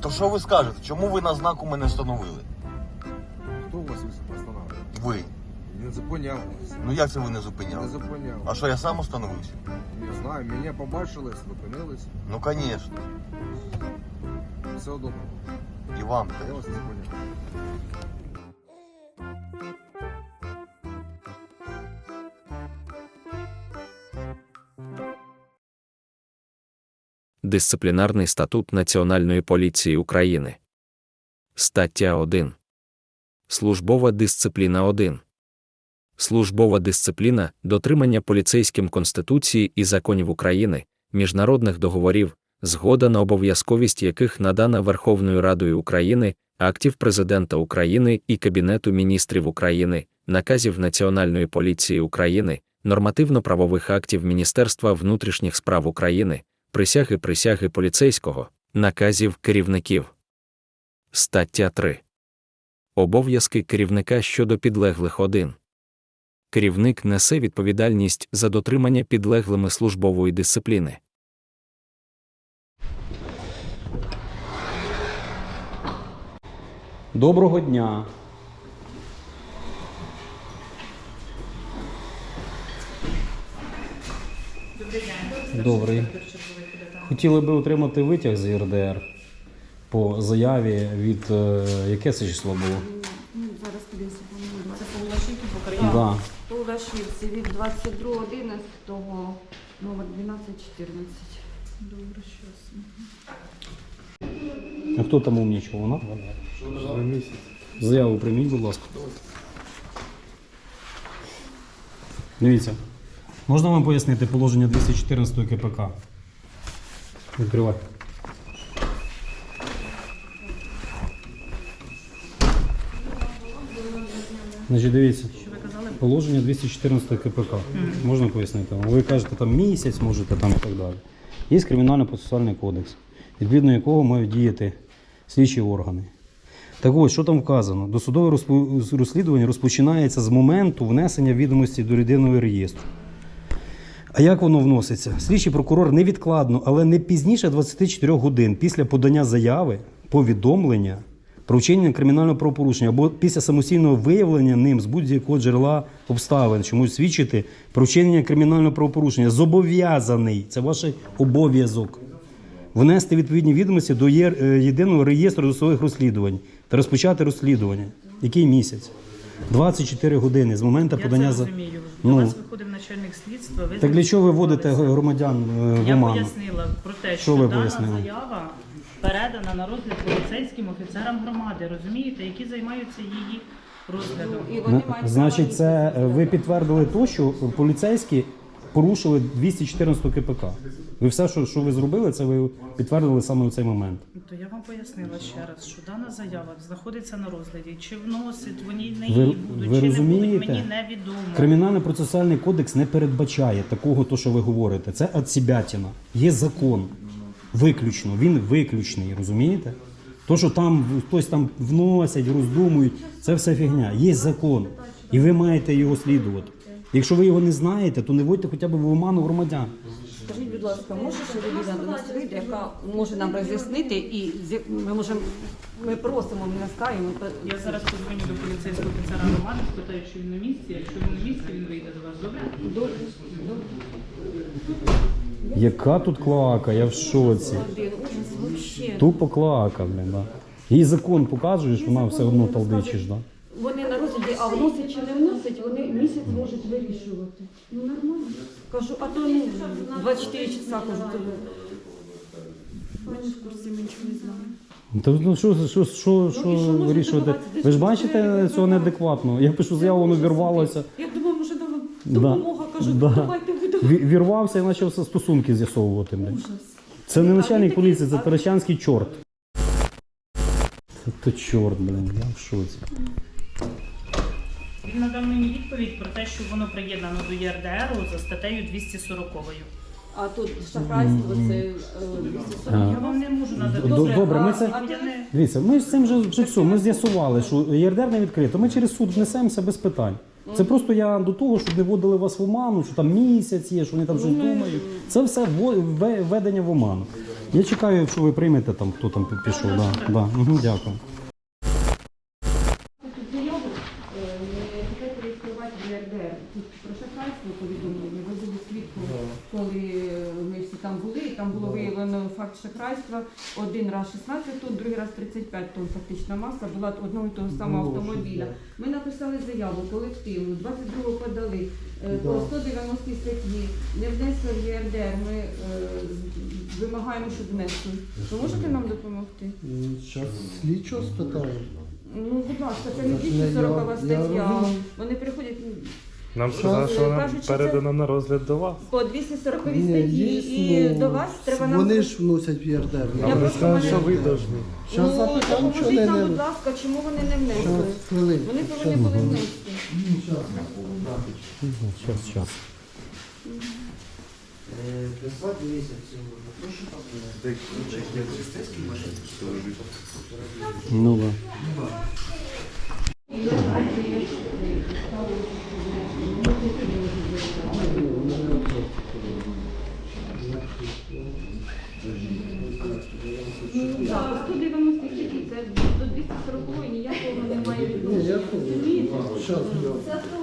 То що ви скажете? Чому ви на знаку мене встановили? Хто вас встановив? Ви. Не зупиняв вас. Ну як це ви не Не зупиняли? зупиняв. А що я сам встановився? Не знаю, мене побачили, зупинились. Ну звісно. Все добре. І вам Я теж. вас не зупиняв. Дисциплінарний статут Національної поліції України. Стаття 1. Службова дисципліна 1. Службова дисципліна дотримання поліцейським Конституції і законів України, міжнародних договорів, згода на обов'язковість яких надана Верховною Радою України, актів Президента України і Кабінету міністрів України, наказів Національної поліції України, нормативно-правових актів Міністерства внутрішніх справ України, присяги присяги поліцейського, наказів керівників. Стаття 3. Обов'язки керівника щодо підлеглих 1. Керівник несе відповідальність за дотримання підлеглими службової дисципліни. Доброго дня. Добрий. Хотіли би отримати витяг з ЄРДР по заяві від е, яке це число було? Зараз подивимося, по-моєму, Це по Лашівці, по Кар'яну. Да. По Лашівці від 22.11 номер 1214. Добре, щас. А хто там умнічав? Вона? Заяву прийміть, будь ласка. Дивіться. Можна вам пояснити положення 214 КПК? Відкривай. Значить, дивіться. Положення 214 КПК. Можна пояснити? вам? Ви кажете, там місяць, можете там і так далі. Є кримінально-процесуальний кодекс, відповідно якого мають діяти слідчі органи. Так ось, що там вказано? Досудове розслідування розпочинається з моменту внесення відомості до єдиного реєстру. А як воно вноситься? Слідчий прокурор невідкладно, але не пізніше 24 годин після подання заяви, повідомлення про вчинення кримінального правопорушення або після самостійного виявлення ним з будь-якого джерела обставин, що можуть свідчити про вчинення кримінального правопорушення, зобов'язаний, це ваш обов'язок, внести відповідні відомості до е, єдиного реєстру досудових розслідувань та розпочати розслідування. Який місяць? 24 години з моменту Я подання це за. розумію. Ну. нас вас виходив начальник слідства. Ви Так для чого ви вводите громадян е, в Я оману? пояснила про те, Що що, ви дана пояснили? заява передана на розгляд поліцейським офіцерам громади, розумієте, які займаються її розглядом. І вони мають Значить, право це е, ви підтвердили то, що поліцейські порушили 214 КПК. Ви все, що, що ви зробили, це ви підтвердили саме у цей момент. То я вам пояснила ще раз, що дана заява знаходиться на розгляді. Чи вносить вони неї Ви- будуть, ви чи не будуть, мені невідомо. Кримінально-процесуальний кодекс не передбачає такого, то, що ви говорите. Це отсібятіна. Є закон. Виключно. Він виключний, розумієте? То, що там хтось там вносять, роздумують, це все фігня. Є закон. І ви маєте його слідувати. Якщо ви його не знаєте, то не вводьте хоча б в оману громадян. Скажіть, будь ласка, може ще людина до нас вийде, яка може нам роз'яснити, і ми можемо, ми просимо, ми наскаємо. Я зараз подзвоню до поліцейського офіцера громади, спитаю, чи він на місці. Якщо він на місці, він вийде до вас. Добре? Яка тут клака, я в шоці. Один ужас вообще. Тупо клака, блін, да. Їй закон показуєш, вона все одно талдичиш, да. Вони на розгляді, а вносять чи не вносять, вони місяць можуть вирішувати. Ну нормально. Кажу, а то ну, 24 часа кажу. Ми не в курсі, ми нічого не знаємо. Та ну що, що, що, що що можна вирішувати? Ви ж бачите цього неадекватно. Я пишу заяву, воно вірвалося. Я думаю, може нам Да. допомога, кажу, Да. давайте. Ві- Вірвався і почав стосунки з'ясовувати. блін. Це не начальник поліції, це Таращанський чорт. Це то чорт, блін, я в шоці. Він надав мені відповідь про те, що воно приєднано до ЄРДРу за статтею 240. А тут шахрайство, це е, 240. Я вам не можу надати. Д- Добре, ми це. а Я не- Дивіться, ми з цим вже, вже все, ми з'ясували, що ЄРДР не відкрито. Ми через суд внесемося без питань. Це просто я до того, щоб не вводили вас в оману, що там місяць є, що вони там щось думають. Це все вво- вве- введення в оману. Я чекаю, якщо ви приймете там, хто там пі- пішов. Да, да. Дякую. Тут заяву е, не хотять реєструвати в ЄРДР. Тут про шахрайство повідомлення. Ви були свідком, коли е, ми всі там були, і там було виявлено факт шахрайства. Один раз 16 тонн, другий раз 35 тонн фактична маса була одного і того самого автомобіля. Ми написали заяву колективну, 22-го подали е, по 190 статті, не внесли в ЄРДР. Ми е, вимагаємо, щоб внесли. Ви можете нам допомогти? Зараз слідчо спитаю. Ну, будь ласка, це не Це ж не 240 я- я стаття. Вони приходять Нам сказали, що вона Кажуть, що передана на розгляд до вас. по 240 Ні, статті і ну, до вас треба нам. Вони ж вносять в ЄРДР. Я А просто сказали, мене- що ви повинні. Зараз ну, запитаю, що допоможіть не нам, не. будь ласка, чому вони не внесли? Щас, хвилинку. Вони повинні були внести. Зараз, зараз. Ну да. Так, 190 статті, це до 240 ніякого немає Ні, відношення. я Розумієте? Зараз, Це хто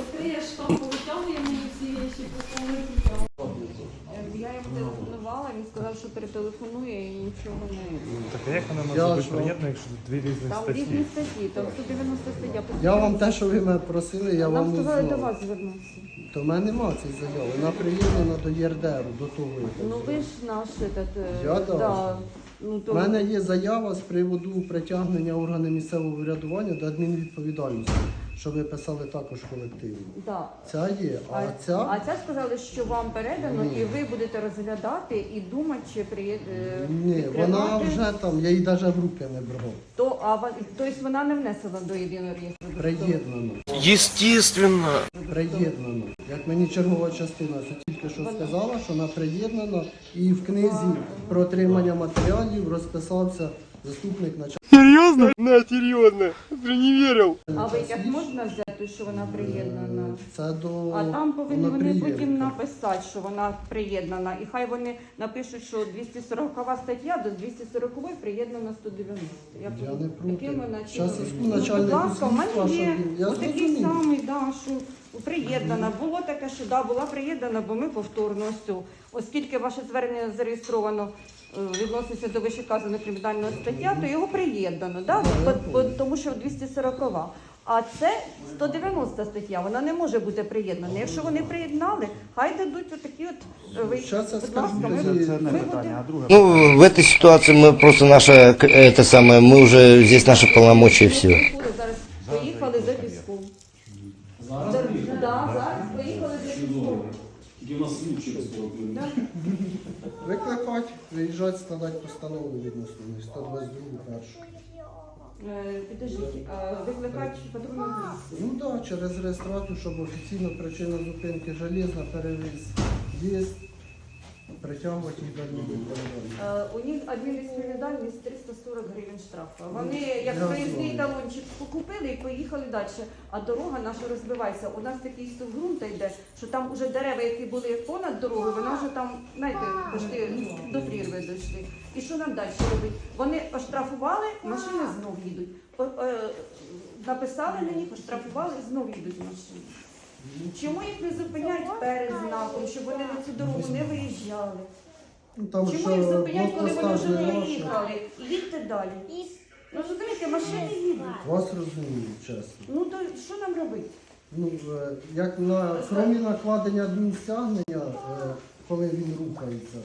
відкриє шкаф, витягує мені всі речі, поставить. Е, Я йому телефонувала, він сказав, що перетелефонує і нічого не. Так а як вона Приєднана, якщо тут дві різні Там різні статті, там 190 стаття. я вам те, що ви мене просили, я Нам вам не сказали до знав. вас звернутися. То в мене нема цієї заяви. Вона приєднана до ЄРДР, до того. як Ну ви ж наш этот, е, Я да. да, ну, то... У мене є заява з приводу притягнення органів місцевого врядування до адмінвідповідальності, що ви писали також колективно. Да. Ця є, а А, ця а це сказали, що вам передано, Ні. і ви будете розглядати і думати, чи приїде. ні, вона вже там, я її навіть в руки не брав. То, а, ва- тобто вона не внесена до єдиного реєстру? Приєднано. Естественно. Приєднано. Як мені чергова частина це тільки що сказала, що вона приєднана, і в книзі про отримання матеріалів розписався заступник начальника. Серьезно? На, серйозно. Ты не вірив. А витяг можна взяти, що вона приєднана? Це до А там повинні вони потім написати, що вона приєднана. І хай вони напишуть, що 240 стаття до 240 приєднана 190. Я не Яким проти. вона Щас чином? Зараз Ну, будь ласка, у мене є я отакий зрозумів. самий, да, що приєднана. Було таке, що да, була приєднана, бо ми повторно ось цю. Оскільки ваше звернення зареєстровано е, відноситься до вищеказаної кримінальної стаття, то його приєднано, да? Бо- бо- тому що 240. А це 190 стаття, вона не може бути приєднана. Якщо вони приєднали, хай дадуть отакі от е, ви- Щас я будь скажу, ласка, ми, це- ми це будемо- Ну, в этой ситуации мы просто наше, к- это самое, мы уже здесь наши полномочия и все. Виїжджати, складати постанову відносно них, 122 першу. Е, Підождіть, а викликати патрульну поліцію. Ну так, да, через реєстрату, щоб офіційно причина зупинки железна, перевіз є, до адмінвідповідальності. Е, У них адмінвідповідальність 340 гривень штрафу. Вони як Я проїзний талончик покупили і поїхали далі. А дорога наша розбивається. У нас такий стук ґрунта йде, що там вже дерева, які були понад дорогою, вони вже там, знаєте, почти до прірви дійшли. І що нам далі робити? Вони оштрафували, машини знов їдуть. Е, Написали на них, оштрафували, знов їдуть машини. Чому їх не зупиняють перед знаком, щоб вони на цю дорогу не виїжджали? Ну, там Чому їх зупиняють, коли вони вже не виїхали? Їдьте далі. Ну розумієте, машини їдуть. Вас розумію, чесно. Ну то що нам робити? Ну, е, як на кромі накладення адмінстягнення, е, коли він рухається.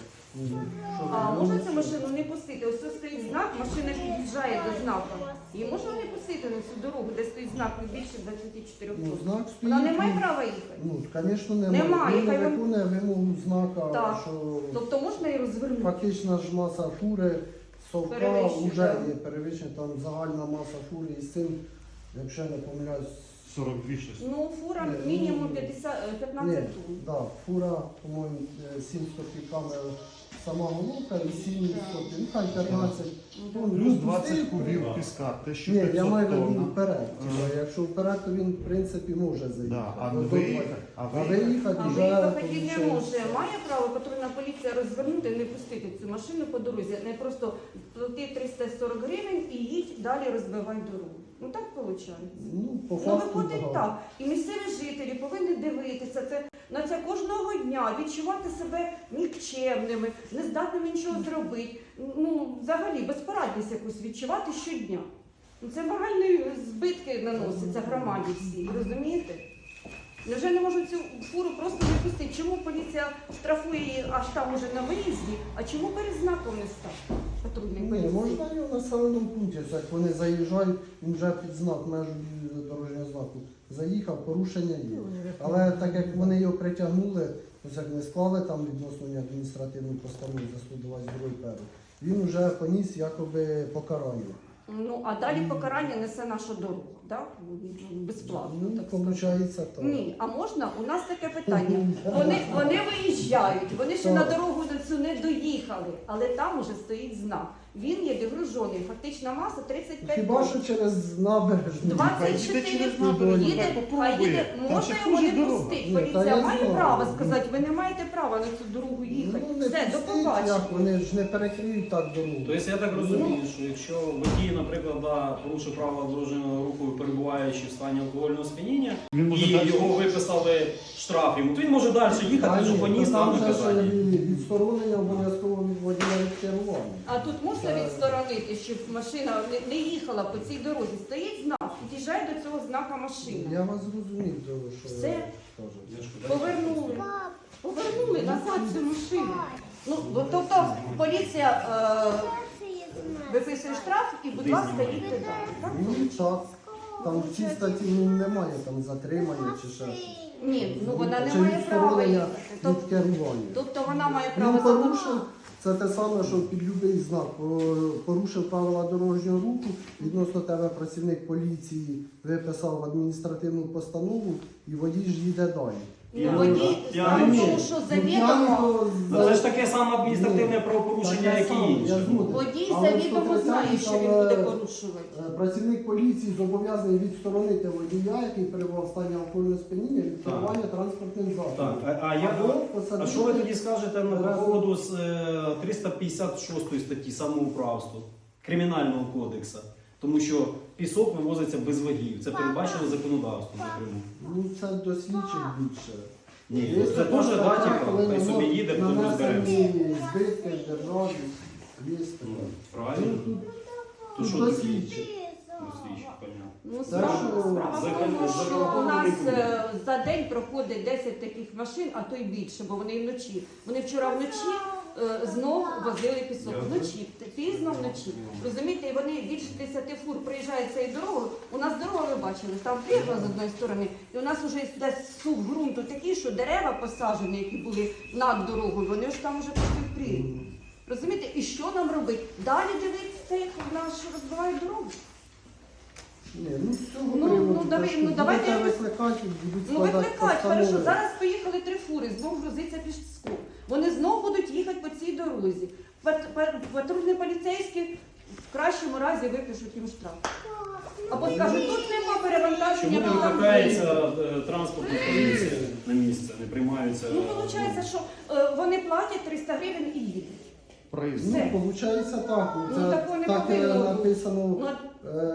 А можна цю машину не пустити? Ось тут стоїть знак, машина під'їжджає до знака. Її можна не пустити на цю дорогу, де стоїть знак не більше 24 Ну, знак стоїть. Вона не має ну, права їхати. Ну, звісно, немає. Немає, Він не хай вам- виконує вимогу знака, Так. що Тобто можна її розвернути. фактична ж маса фури, совка Перевищує, вже так. є перевищена, там загальна маса фури і з цим, якщо я не помиляюсь, 42 щось. Ну, фура Ні, мінімум ну, 50, е, 15 тонн. да, фура, по-моєму, е, 7 з копійками сама головка і 7 відсотків. Ну, хай 15. Ну, Плюс ну, 20 пустий, кубів піска, те, що Ні, я маю в виду тонн. вперед. Типа, якщо вперед, то він в принципі може заїхати. Да, а Ну, не до виїхати, 20. а А виїхати. А вже виїхати він не може. Має право патрульна поліція розвернути, не пустити цю машину по дорозі, не просто плати 340 гривень і їдь далі розбивай дорогу. Ну так виходить. Ну, по Ну, факту виходить да. так. І місцеві жителі повинні дивитися це на це кожного дня, відчувати себе нікчемними, нездатними нічого зробити. Ну, взагалі, безпорадність якусь відчувати щодня. Ну, Це моральні збитки наносяться громаді всій, розумієте? Невже не можуть цю фуру просто не пустити? Чому поліція штрафує її аж там уже на виїзді, а чому перед знаком не став? Патрульний Ні, поліції? можна і в населеному пункті, як вони заїжджають, він вже під знак межу дорожнього знаку. Заїхав, порушення є. Але так як вони його притягнули, ось як не склали там відносно адміністративну постанову за 122 перу, він вже поніс якоби покарання. Ну, а далі покарання несе наша дорога, так? Безплатно, Ну, так виходить так. Ні, а можна? У нас таке питання. Вони, вони виїжджають, вони ще на дорогу до цю не доїхали, але там уже стоїть знак. Він є дегружений, фактична маса 35 Хіба тонн. що через набережну. Хай їде 24 через набережну, Їде, хай попробує. їде, Там можна його не хуже дорога. пустити. Ні, та Поліція я має знаю. право сказати, ви не маєте права на цю дорогу їхати. Ну, не Все, до побачення. як вони ж не перекриють так дорогу. Тобто я так розумію, що якщо водій, наприклад, да, порушив правила дорожнього руху, перебуваючи в стані алкогольного сп'яніння, Він може і далі- його виписали штраф йому, то він може далі їхати, що поніс Та там там же ж наказання. відсторонення обов'язково від водія від керування. А тут можна відсторонити, щоб машина не, не їхала по цій дорозі. Стоїть знак, під'їжджає до цього знака машина. Я вас зрозумів, то, що Все. ви кажете. Повернули. Повернули назад цю машину. Ну, бо- тобто поліція е, виписує штраф і, будь ласка, їдьте далі. Так? Ну так. Там в цій статті ну, немає там затримання чи ще щось. Ні, ну вона не Чи має права відсторонення їхати. Тобто, від керування. тобто вона має право Він заборонити. порушив, це те саме, що під будь-який знак порушив правила дорожнього руху. Відносно тебе працівник поліції виписав адміністративну постанову і водій ж їде далі. Ну, водій, П'яний. тому що Ну, завідомо, Та то- Це ж таке саме адміністративне правопорушення, як і згоден. водій завідомо знає, що він буде е, порушувати. Працівник поліції зобов'язаний відсторонити водія, який перебував в стані алкогольного сп'яніння від Так. керування транспортним Так, засобом. а, а, я, Або а посадити- що ви тоді скажете на поводу з е, 356 статті самоуправства Кримінального кодексу? Тому що пісок вивозиться без вагів. Це передбачено законодавством, зокрема. Ну це до слідчих більше. Ні, це така теж да, стаття, типу, коли хай собі їде, потім розберемося. збитки державі. Є. Ну, Ну, Правильно? тут- То що слідчих. понятно. Ну, справа, справа в закон- тому, що у нас е, за день проходить 10 таких машин, а то й більше, бо вони і вночі. Вони вчора вночі е, знов возили пісок. Вночі, пізно вночі. Розумієте, і вони більше 10 фур приїжджають цією дорогою. У нас дорога, ви бачили, там прірва з одної сторони, і у нас вже десь сув ґрунту такий, що дерева посаджені, які були над дорогою, вони ж там вже пішли в. Розумієте, і що нам робити? Далі дивитися, як в нас розбивають дорогу. Ні, ну, з цього Ну, приводу ну, давай- ну, давайте будете якось- викликати, будуть Ну складати постанови. хорошо. Зараз поїхали три фури, знов грузиться пішком. Вони знов будуть їхати по цій дорозі. Пат- пат- Патрульні поліцейські в кращому разі випишуть їм штраф. Або скажуть, тут нема Чому перевантаження, не викликається е, транспортна поліція на місце, не приймаються? Ну, виходить, що е, вони платять 300 гривень і їдуть. Приз. Ну, Все. виходить так. Ну, Це такого не так е, повинно бути. написано Ну,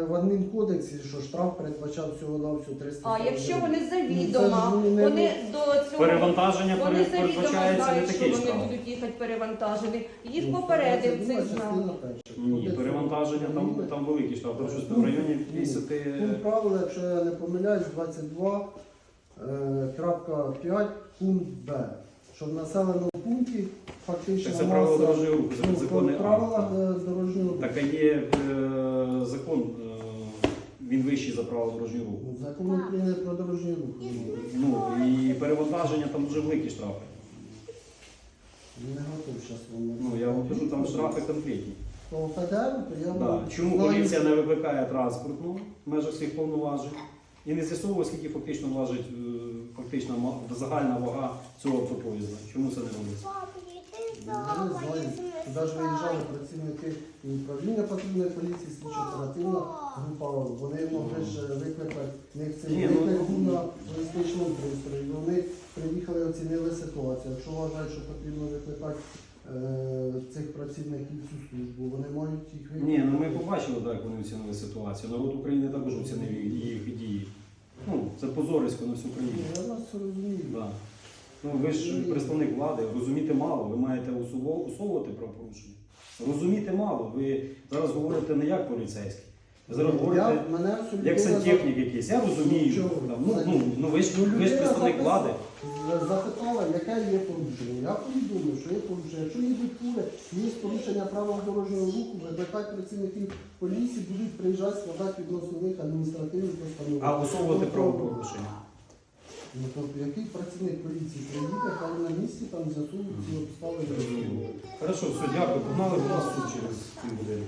в адмінкодексі, що штраф передбачав всього на всю 300 а якщо вони Ну, завідомо, це ж не- вони до цього Перевантаження вони завідомо передбачається не знають, що такий вони штраф. будуть їхати перевантажені. Їх Ну, попередив це цей знак. Ні, перевантаження там, там великий штраф, тому що в районі 50... Пункт правила, якщо я не помиляюсь, 22 е, крапка 5 пункт Б. Що в населеному пункті фактично Так це правило дорожнього руху, це ну, підзаконний акт. е, дорожнього руху. Так а є е, закон, е, він вищий за право дорожнього руху. Ну, Закон України про дорожній рух. Ну, Ну і перевантаження там дуже великі штрафи. Не готов зараз вам. Ну я вам кажу, там штрафи конкретні. По ПДР, то я Да. вам Чому поліція не викликає транспортну в межах своїх повноважень і не з'ясовує, скільки фактично важить е, фактично загальна вага цього автопоїзда? Чому це не робиться? Туди ж виїжджали працівники і управління патрульної поліції, слідчо оперативна група. Вони могли ж викликати в них цей ну, виклик був на логістичному пристрої. Вони приїхали, оцінили ситуацію. Якщо вважають, що потрібно викликати е, цих працівників цю службу, вони мають їх Ні, ну ми побачили, так, як вони оцінили ситуацію. Народ України також оцінив їх дії. Ну, це позорисько на всю країну. Вас розумію. Да. Ну, ви ж представник влади, розуміти мало, ви маєте усуво- усовувати правопорушення. Розуміти мало. Ви зараз говорите не як поліцейський. Ви зараз говорите Я, мене як сантехнік якийсь. Я розумію. Чого? Там, Ну, ну, ну ви ж ви ж Людина представник влади. Запитала, яке є порушення. Я повідомив, що є порушення. Якщо їдуть фури, є порушення правил дорожнього руху, викликати працівників поліції, будуть приїжджати, складати відносно них адміністративні постанови. А усовувати Тобто, правопорушення. Ну, тобто, який працівник поліції приїде, там на місці там засунуть ці обставини. Хорошо, все, дякую. Погнали, будь ласка, через цю півгодини.